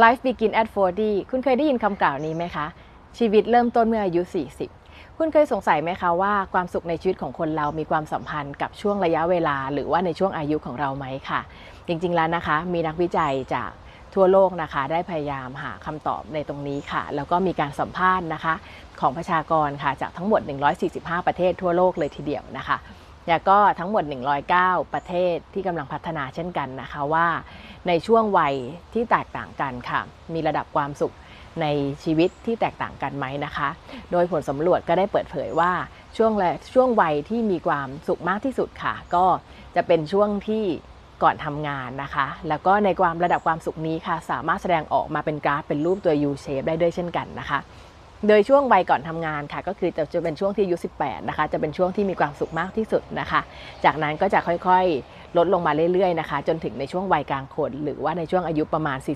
Life begin at 40 คุณเคยได้ยินคำกล่าวนี้ไหมคะ ชีวิตเริ่มต้นเมื่ออายุ 40 คุณเคยสงสัยไหมคะว่าความสุขในชีวิตของคนเรามีความสัมพันธ์กับช่วงระยะเวลา หรือว่าในช่วงอายุของเราไหมค่ะ จริงๆแล้วนะคะ มีนักวิจัยจากทั่วโลกนะคะได้พยายามหาคำตอบในตรงนี้ค่ะ แล้วก็มีการสัมภาษณ์นะคะ ของประชากรค่ะจากทั้งหมด 145 ประเทศทั่วโลกเลยทีเดียวนะคะ แล้วก็ทั้งหมด 109 ประเทศที่กำลังพัฒนาเช่นกันนะคะว่า ในช่วงวัยที่แตกต่างกันค่ะ มีระดับความสุขในชีวิตที่แตกต่างกันไหมนะคะ โดยผลสำรวจก็ได้เปิดเผยว่าช่วงแรกช่วงวัยที่มีความสุขมากที่สุดค่ะ ก็จะเป็นช่วงที่ก่อนทำงานนะคะ แล้วก็ในความระดับความสุขนี้ค่ะ สามารถแสดงออกมาเป็นกราฟเป็นรูปตัว U shape ได้ด้วยเช่นกันนะคะ โดยช่วงวัยก่อนทำงานค่ะ ก็คือจะจะเป็นช่วงที่อายุ 18 นะคะ จะเป็นช่วงที่มีความสุขมากที่สุดนะคะ จากนั้นก็จะค่อยๆ ลดลงมาเรื่อยๆนะคะ จนถึงในช่วงวัยกลางคน หรือว่าในช่วงอายุประมาณ 47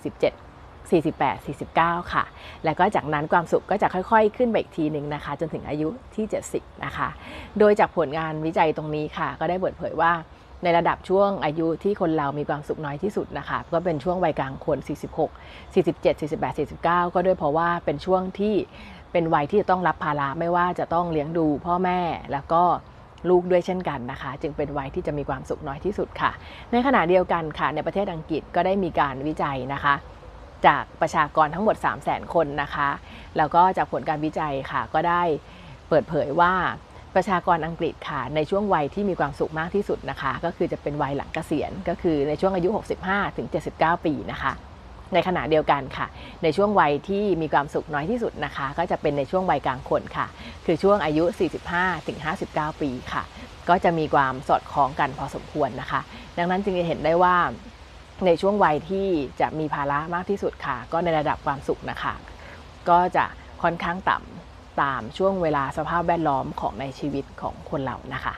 48 49 ค่ะ แล้วก็จากนั้นความสุขก็จะค่อยๆ ขึ้นไปอีกทีหนึ่งนะคะ จนถึงอายุที่ 70 นะคะ โดยจากผลงานวิจัยตรงนี้ค่ะ ก็ได้เปิดเผยว่าในระดับช่วงอายุที่คนเรามีความสุขน้อยที่สุดนะคะ ก็เป็นช่วงวัยกลางคน 46 47 48 49 ก็ด้วยเพราะว่าเป็นช่วงที่ เป็นวัยที่จะต้องรับภาระไม่ว่าจะต้องเลี้ยงดูพ่อแม่แล้วก็ลูกด้วยเช่นกันนะคะ จึงเป็นวัยที่จะมีความสุขน้อยที่สุดค่ะ ในขณะเดียวกันค่ะ ในประเทศอังกฤษก็ได้มีการวิจัยนะคะ จากประชากรทั้งหมด 3 0 0 0 0 0 คนนะคะ แล้วก็จากผลการวิจัยค่ะ ก็ได้เปิดเผยว่าประชากรอังกฤษค่ะ ในช่วงวัยที่มีความสุขมากที่สุดนะคะ ก็คือจะเป็นวัยหลังเกษียณ ก็คือในช่วงอายุ 65ถึง79 ปีนะคะ ในขณะเดียวกันค่ะ ในช่วงวัยที่มีความสุขน้อยที่สุดนะคะ ก็จะเป็นในช่วงวัยกลางคนค่ะ คือช่วงอายุ 45ถึง59 ปีค่ะ ก็จะมีความสอดคล้องกันพอสมควรนะคะ ดังนั้นจึงจะเห็นได้ว่าในช่วงวัยที่จะมีภาระมากที่สุดค่ะ ก็ในระดับความสุขนะคะ ก็จะค่อนข้างต่ำตามช่วงเวลาสภาพแวดล้อมของในชีวิตของคนเรานะคะ